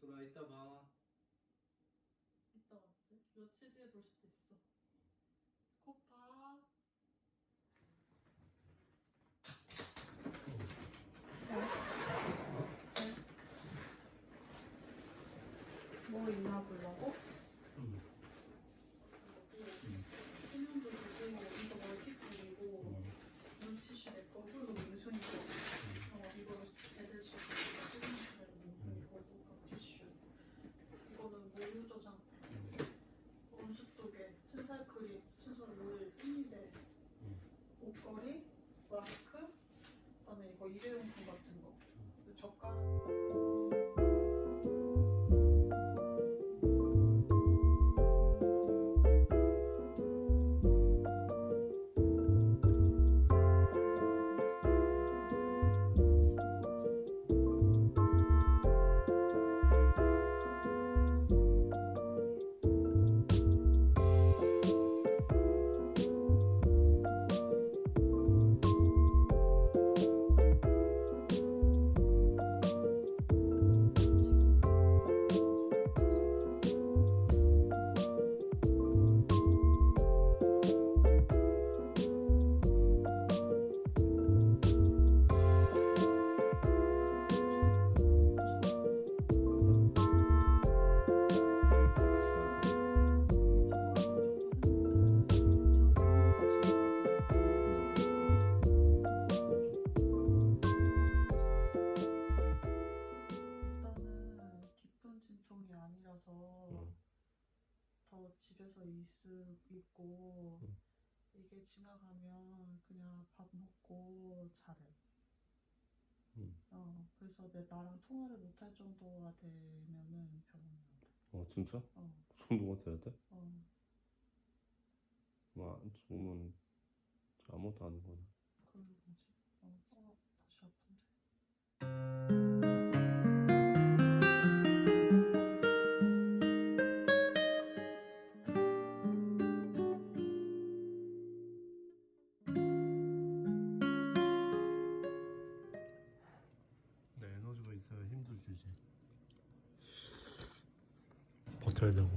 민수라 이따 봐. 이따 왔지? 며칠 뒤에 볼 수도 있어. 곧 봐. 뭐 있나 보려고? 응. 세면도 되고 이거 멀티풀이고 물티슈 내 거, 그리고 민순이 거. 어, 이거 애들 수 세면도 이거 티슈. 이거는 모유 저장. 온수도개, 신살 크림, 신살 오일, 생리대, 옷걸이, 마스크, 그 있을 있고 응. 이게 지나가면 그냥 밥 먹고 자래. 응. 어 그래서 내 나랑 통화를 못 할 정도가 되면은 병원에 가. 어 진짜? 어 그 정도가 돼야 돼? 어. 뭐안 죽으면 아무것도 안 거네. 그런 거지. 어, 어 다시 아픈데. 버텨야 되고.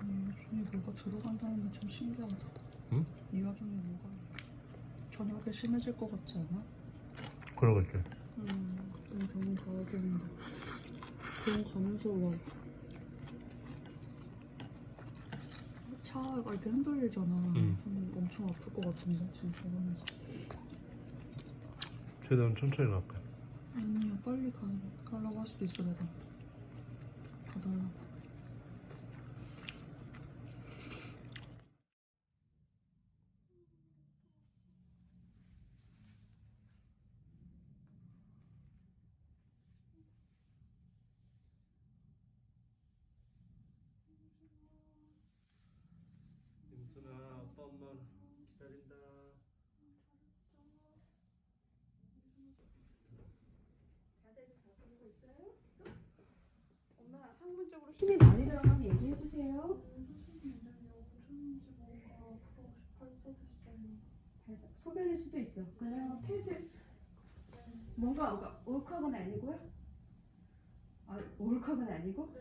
음, 중에 뭐가 들어간다는 게참 신기하다. 응? 이 와중에 뭐가 저녁에 심해질 것 같지 않아? 그러겠지. 음, 병원 가야겠는데. 병원 가면서 막 차가 이렇게 흔들리잖아. 응. 음, 엄청 아플 것 같은데 지금 병원에서. 최대한 천천히 갈게. 아니야 빨리 가, 가라고 할 수도 있어 내가. 가달라고. 임순아, 아빠 엄마 기다린다. 자세 좀 바꾸고 있어요? 쪽으로 힘이 많이 들어가면 얘기해 주세요. 소변일 수도 있어. 그냥 패드 뭔가 뭔가 올컵은 아니고요? 아 올컵은 아니고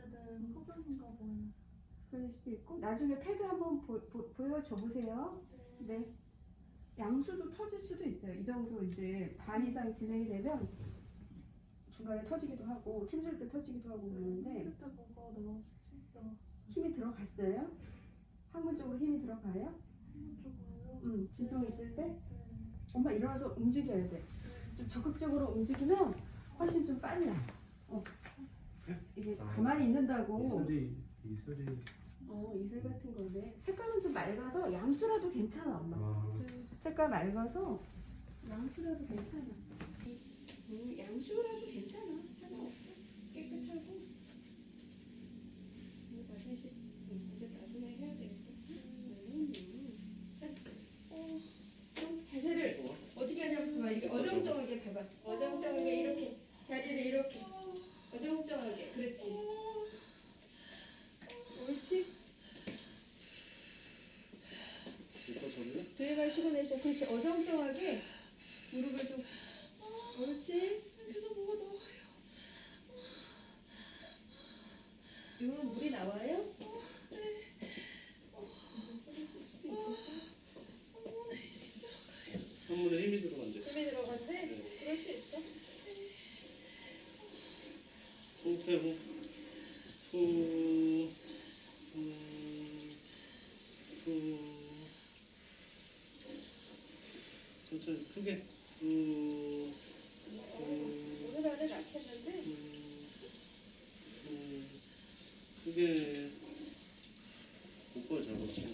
소변일 수도 있고 나중에 패드 한번 보여줘 보세요. 네. 양수도 터질 수도 있어요. 이 정도 이제 반 이상 진행이 되면 중간에 터지기도 하고 힘줄 때 터지기도 하고 그러는데 힘이 들어갔어요? 항문 쪽으로 힘이 들어가요? 음, 진통 있을 때 엄마 일어나서 움직여야 돼. 좀 적극적으로 움직이면 훨씬 좀 빨라. 어. 이게 가만히 있는다고. 이슬이 이슬이. 어, 이슬 같은 건데 색깔은 좀 맑아서 양수라도 괜찮아 엄마. 아, 색깔 맑아서 양수라도 괜찮아. 음, 양수라도 괜찮아. 상관없어. 깨끗하고. 이거 나중에 씻, 음, 이제 나중에 해야 되겠다. 음, 음. 자, 어, 그럼 자세를 어떻게 하냐면 봐봐. 이렇게 어정쩡하게 봐봐. 어정쩡하게 이렇게 다리를 이렇게 어정쩡하게. 그렇지. 옳지. 이거 전에 들 내쉬어. 그렇지. 어정쩡하게 무릎을 좀 옳지. 계속 뭐가 나와요. 이거는 물이 나와요? 손문에 힘이 들어간대. 힘이 들어간대? 그럴 수 있어. 호흡해 호흡. 후. 크게. 후. 후. 오늘 안에 낳겠는데? 음, 그게 오빠 잘못했어.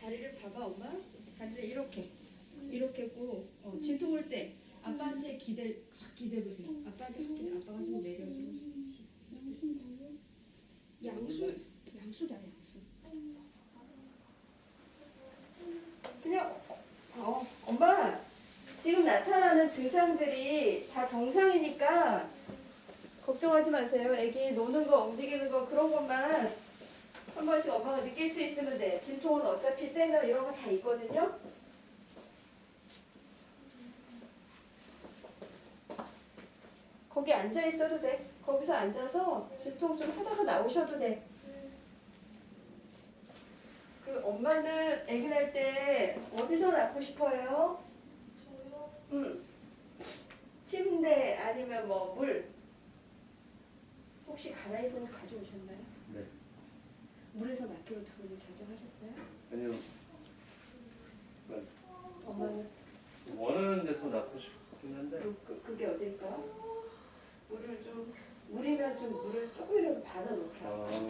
다리를 봐봐 엄마. 다리를 이렇게 이렇게 고 어, 진통 올 때 아빠한테 기대 확 기대 보세요. 아빠한테 확 기대. 아빠가 좀 내려주고. 양수 양수다 양수. 그냥 어, 엄마 지금 나타나는 증상들이 다 정상이니까 걱정하지 마세요. 애기 노는 거 움직이는 거 그런 것만 한 번씩 엄마가 느낄 수 있으면 돼. 진통은 어차피 세너 이런 거 다 있거든요. 거기 앉아 있어도 돼. 거기서 앉아서 진통 좀 하다가 나오셔도 돼. 그 엄마는 아기 날때 어디서 낳고 싶어요? 저요? 응. 침대 아니면 뭐 물. 혹시 갈아입은 거 가져오셨나요? 네. 물에서 낳기로 두 분이 결정하셨어요? 아니요. 엄마는 원하는 데서 낳고 싶긴 한데. 그, 그, 그 게 어딜까? 물을 좀 물이면 좀 물을 조금이라도 받아 놓게. 아,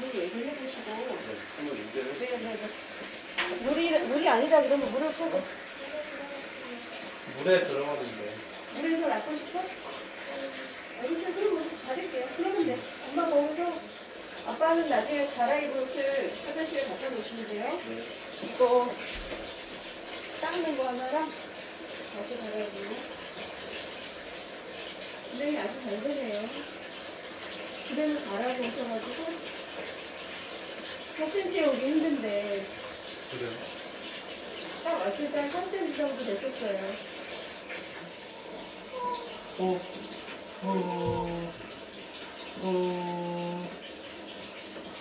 물 얘기를 해보시고. 네. 한번 인제를. 네, 네, 네. 물이 물이 아니다 그러면 물을 꼭 물에 들어가는데. 물에서 낳고 싶어? 어디서 그럼 받을게요. 그러면 돼. 엄마 거기서 아빠는 나중에 갈아입을 옷을 화장실에 갖다 놓으시면 돼요. 네. 이거 닦는 거 하나랑 다시 갈아입고. 네, 아주 잘 되네요. 집에는 잘하고 오셔가지고 4cm 오기 힘든데 그래요. 딱 왔을 때 한 3cm 정도 됐었어요. 호. 호. 호.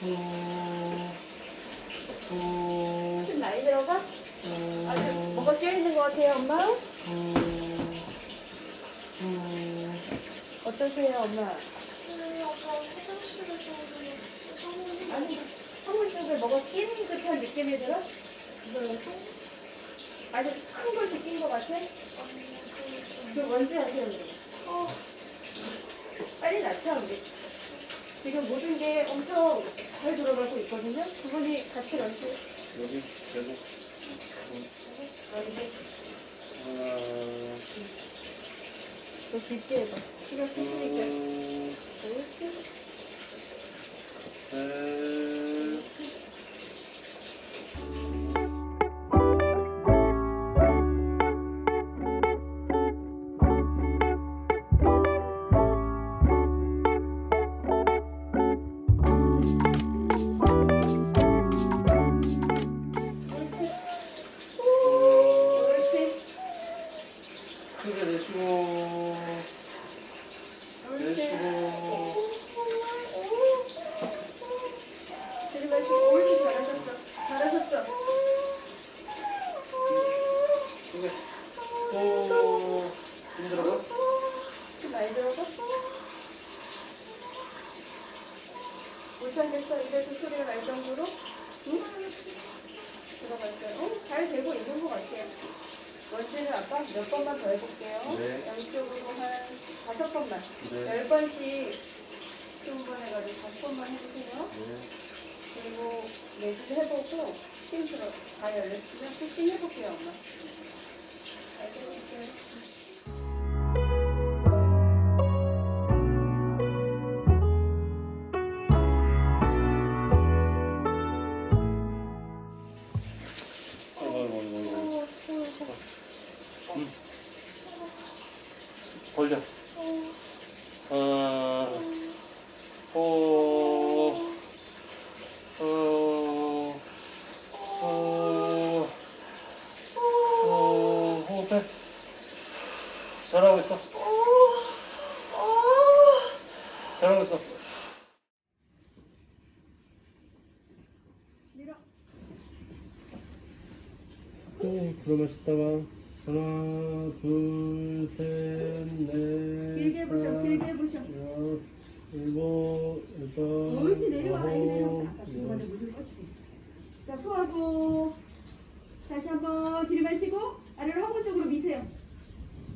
호. 호. 좀 많이 들어가? 아직 뭐가 껴있는 것 같아요, 엄마? 호. 호. 어떠세요, 엄마? 네, 아까 화장실에서 사모님 아니, 한물 쪽에 뭐가 끼는 듯한 느낌이 들어? 아주 큰 것이 낀 것 같아? 그 뭔지 아세요? 어. 빨리 낫자, 우리. 지금 모든 게 엄청 잘 돌아가고 있거든요? 두 분이 같이 런치. 여기 계속. 런치. 하나. 더 깊게 해봐. 키가 크시니까. 둘. 그렇지. 셋. 네. 열 번씩 충분해가지고 다섯 번만 해주세요. 네. 그리고 매질 해보고 힘들어. 다 열렸으면 푸싱 해볼게요, 엄마. 알겠어요. 잘하고 있어. 잘하고 있어. 음, 오, 들어마셨다 봐. 하나, 둘, 셋, 넷. 길게 보셔, 길게 보셔. 여섯, 일곱, 여덟. 옳지, 내려와. 내려와. 자, 포하고. 다시 한번 들이마시고, 아래로 한 번.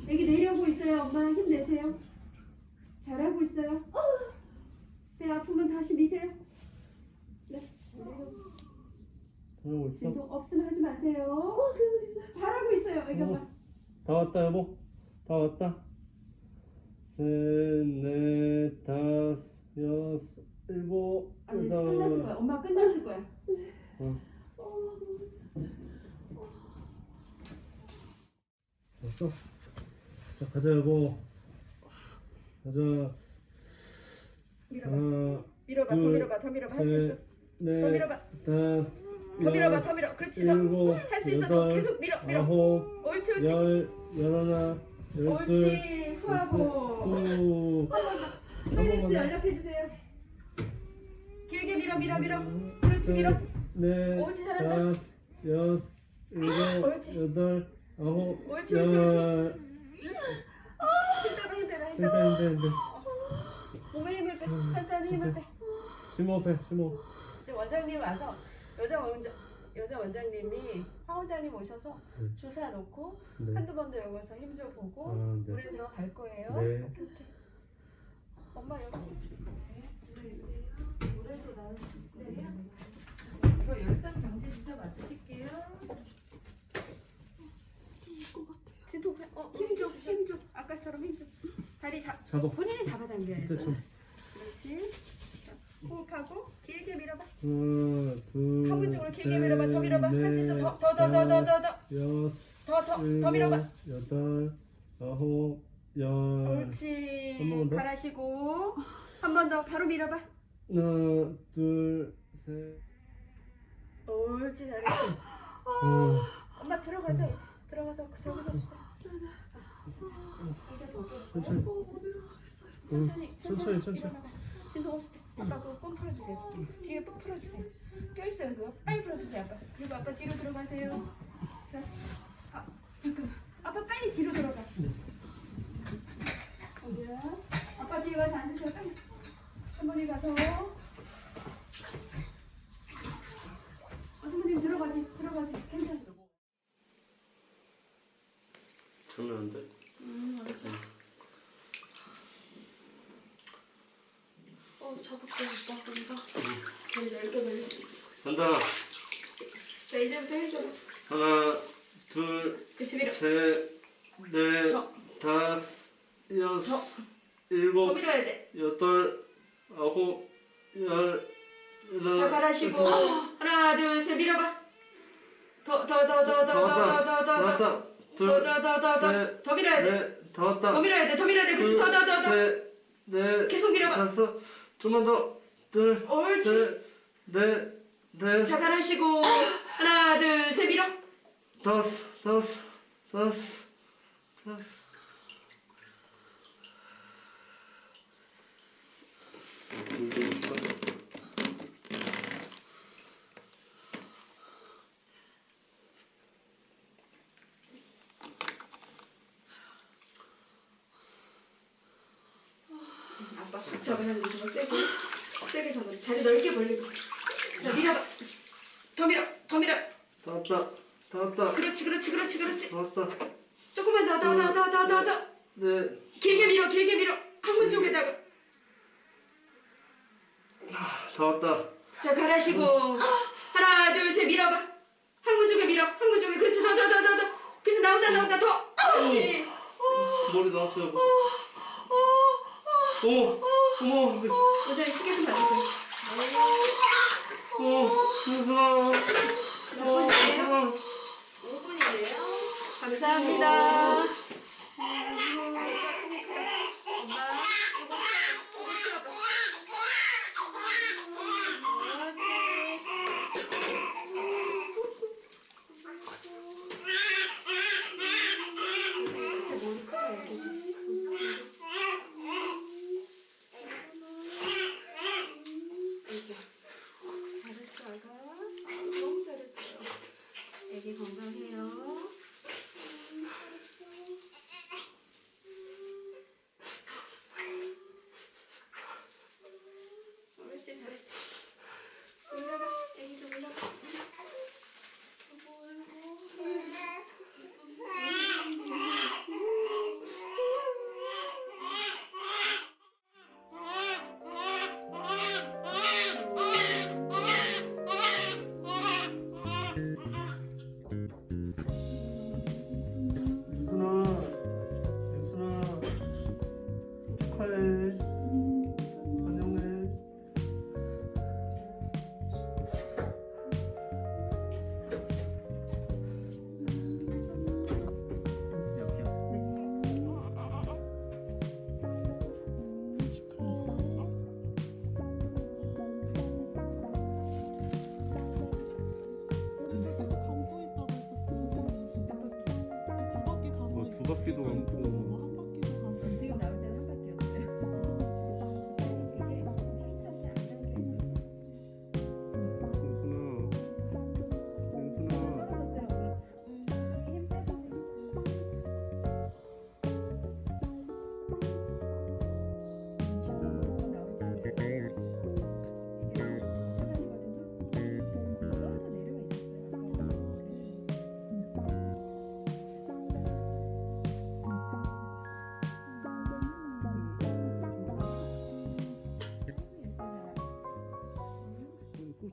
여기 내려오고 있어요. 엄마 힘내세요. 잘하고 있어요. 배 아프면 다시 미세요. 네. 내려오고. 잘하고 있어? 진동 없으면 하지 마세요. 잘하고 있어요. 여기 어. 엄마. 다 왔다 여보. 다 왔다. 셋넷 다섯 여섯 일곱 아니 끝났을 거야. 엄마 끝났을 거야. 어. 됐어 자 가자 여보 가자 밀어봐. 하나 밀어봐 더 둘, 밀어봐 더 밀어봐. 할 수 있어. 더 셋넷 밀어봐. 다섯 더 밀어봐 더 밀어. 그렇지 더. 일곱 할 수 있어. 더 여덟 계속 밀어 밀어. 아홉 옳지 옳지. 열 열하나 열둘 옳지 후하고. 오 페닉스 연락해주세요. 길게 밀어 밀어 밀어. 그렇지 밀어. 네, 옳지, 잘한다. 다섯, 여섯, 일곱, 옳지. 여덟, 아홉, 옳지, 옳지, 옳지. 열. 힘들어 힘들어 힘들어 힘들, 힘들, 힘들. 몸에 힘을 빼 천천히 힘을 빼 심호 배, 심호. 이제 원장님 와서 여자 원장 여자 원장님이 황 원장님 오셔서 네. 주사 놓고 네. 한두 번 더 여기서 힘줘 보고 아, 네. 물에 들어갈 거예요 네. 오케이 오케이 엄마 여기 네. 이거 열상 방지 주사 맞추실게요. 진통 어힘 줘 힘 줘 아까처럼 힘 줘 다리 잡 잡아. 본인이 잡아당겨야죠 좀. 그렇지 자, 호흡하고 길게 밀어봐 하나, 둘, 한번 쪽으로 길게 셋, 밀어봐. 더 밀어봐. 할 수 있어. 더, 더, 더, 더, 더, 더, 더. 여섯, 더 더 더 밀어봐 여덟, 아홉, 열. 옳지 한번만 더? 갈아시고 한 번 더 바로 밀어봐 하나, 둘, 셋. 옳지 잘했어 어, 엄마 들어가자 이제 들어가서 저기서 주자 천천히. 천천히. 진동 없을 때 아빠 꼭 풀어주세요. 뒤에 꼭 풀어주세요. 껴있어요 그거? 빨리 풀어주세요 아빠. 그리고 아빠 뒤로 들어가세요 자 아, 잠깐만 아빠 빨리 뒤로 들어가 어디야 아빠 뒤에 가서 앉으세요 빨리 할머니 가서 어, 선생님 들어가세요 들어가세요 괜찮아요 장난 안 돼? 음 맞아 어 잡을게 오빠 별 넓게 벌려 간다. 자 이제부터 해줘봐 하나, 둘, 그치 밀어 셋, 넷, 더. 다섯, 여섯, 더 일곱, 밀어야 돼 여덟, 아홉, 열, 열하나, 자, 갈아쉬고 열둘, 하나 둘 셋 밀어봐 더 더 더 더 더 더더다더 왔다, 둘, 더더더더 셋, 더 밀어야 돼 넷, 다 왔다, 더 밀어야 돼더 밀어야 돼 그치 둘, 더더더더 셋, 넷, 계속 밀어봐 다섯, 좀만 더, 둘, 옳지 셋, 넷, 넷, 자 갈아쉬고 하나 둘 셋 밀어. 다섯, 다섯, 다섯, 다섯. 아빠 잡아당겨 서 세게 세게 잡아 다리 넓게 벌리고. 자 밀어봐 더 밀어 더 밀어. 다 왔다, 다 왔다, 그렇지 그렇지 그렇지 그렇지. 다 왔다, 조금만 더 더 더 더 더 더더. 넷, 길게 밀어 길게 밀어. 항문 쪽에다가. 다 왔다. 자 갈아쉬고. 하나 둘 셋 밀어봐. 항문 쪽에 밀어 항문 쪽에. 그렇지 더 더 더 더 더. 그래서 나온다 나온다 더. 그렇지. 머리 나왔어요. 어머, 어머, 여자 시계 좀 봐주세요 어, 무서워. 어, 무서워. 5분이네요 감사합니다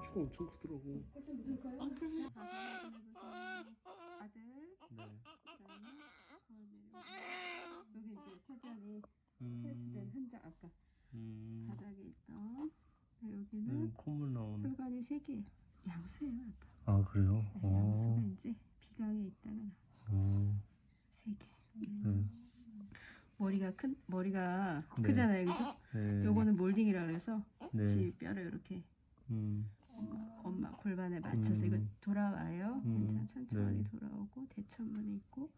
고추가 엄청 크더라고. 꽃좀 묻을까요? 아, 그래. 아들, 네. 그다음에 여기 이제 태변이 음, 패스된 흔적 아까 음, 바닥에 있던 여기는 음, 콧물 나오네. 혈관이 세 개. 양수예요, 아빠. 아 그래요? 네, 양수가 어, 이제 비강에 있다가 나. 어, 세 개. 네, 머리가 큰 머리가 네. 크잖아요, 그죠? 네. 요거는 몰딩이라 그래서 네. 지 뼈를 이렇게 음, 엄마 골반에 맞춰서 음. 이거 돌아와요. 음, 천천히 네. 돌아오고 대천문에 있고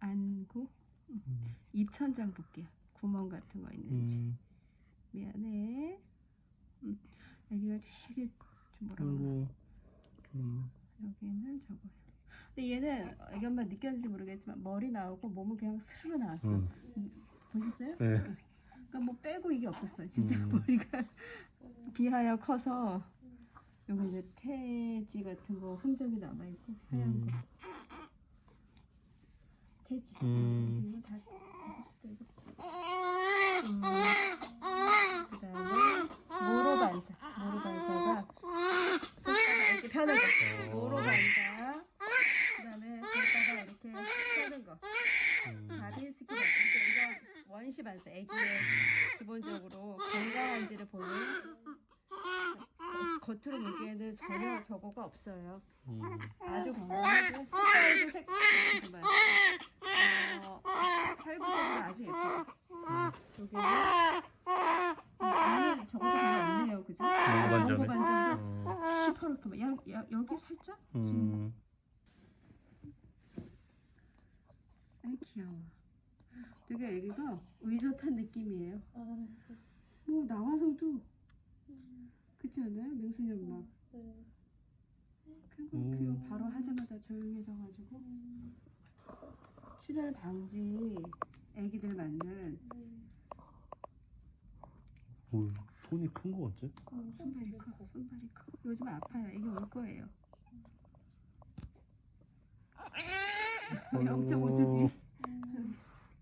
안구, 음, 입천장 볼게요. 구멍 같은 거 있는지. 음, 미안해. 음, 여기가 되게 좀 뭐라 그러나 아이고, 음, 여기는 저거예요. 근데 얘는 애기 엄마 느꼈는지 모르겠지만 머리 나오고 몸은 그냥 스르르 나왔어. 음, 보셨어요? 네. 그러니까 뭐 빼고 이게 없었어요. 진짜 음. 머리가 비하여 커서 여기 이제 태지 같은 거 흔적이 남아 있고 하얀 음, 거 태지. 음. 이거 다 봅시다 이거. 음, 그다음에 모로 반사. 모로 반사가 손가락 이렇게 펴는 거. 모로 반사. 그다음에 손가락 이렇게 펴는 거. 음, 다리 스키 반사. 이런 원시 반사. 애기의 기본적으로 건강한지를 보는 겉- 겉으로 보기에는 전혀 저거가 없어요. 음, 아주 건강하고 색깔도 색 잠깐만. 어, 살구색도 아주 예뻐요. 여기는 안에 저것도 별로 없네요, 그죠? 반점이? 몽고 반점도 어, 시퍼렇게 막 야, 야, 여기 살짝 지금 음, 귀여워. 되게 애기가 의젓한 느낌이에요. 뭐 나와서도 그렇지 않아요? 명순이 엄마. 그리고 음. 귀여워. 바로 하자마자 조용해져가지고 출혈 방지 애기들 맞는 오, 손이 큰 거 같지? 손발이 커, 손발이 커. 요즘 아파요. 애기 울 거예요. 0.5초 뒤에.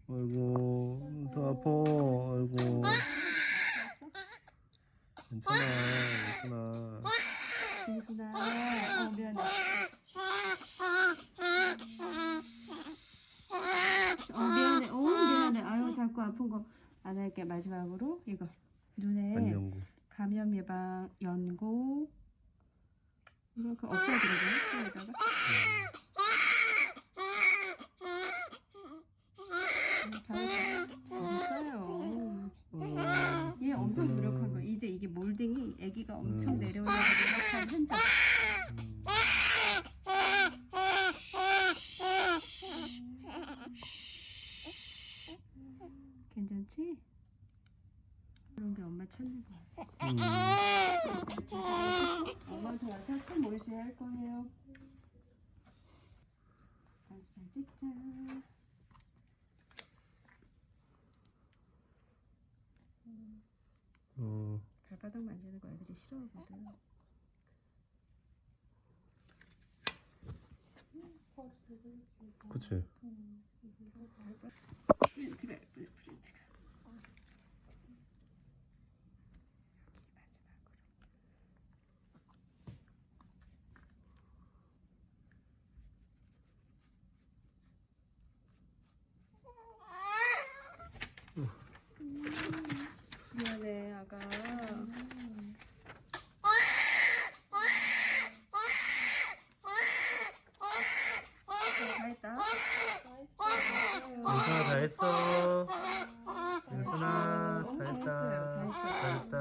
아이고, 눈썹 아파. 아이고. 괜찮아, 괜찮아. 김순아, 어 미안해. 어 미안해, 어 미안해. 아유 자꾸 아픈 거 안 할게. 마지막으로 이거 눈에 안녕구. 감염 예방 연고 이거 그 없애드리고 여기다가 잘했어요. 어, 얘 엄청 음. 노력한 거. 이제 이게 몰딩이 아기가 엄청 음. 내려오려고 노력한 흔적. 음. 괜찮지? 그런 게 엄마 찾는 거야. 음. 엄마 도와서 참 몰수해 할 거예요. 사진 잘 찍자. 어 발바닥 만지는 거 애들이 싫어하거든. 그치 프린트가 예쁘네 프린트가. 잘했다. 잘했어. 윤선아 잘했어. 윤선아 잘했다. 잘했어요. 잘했어.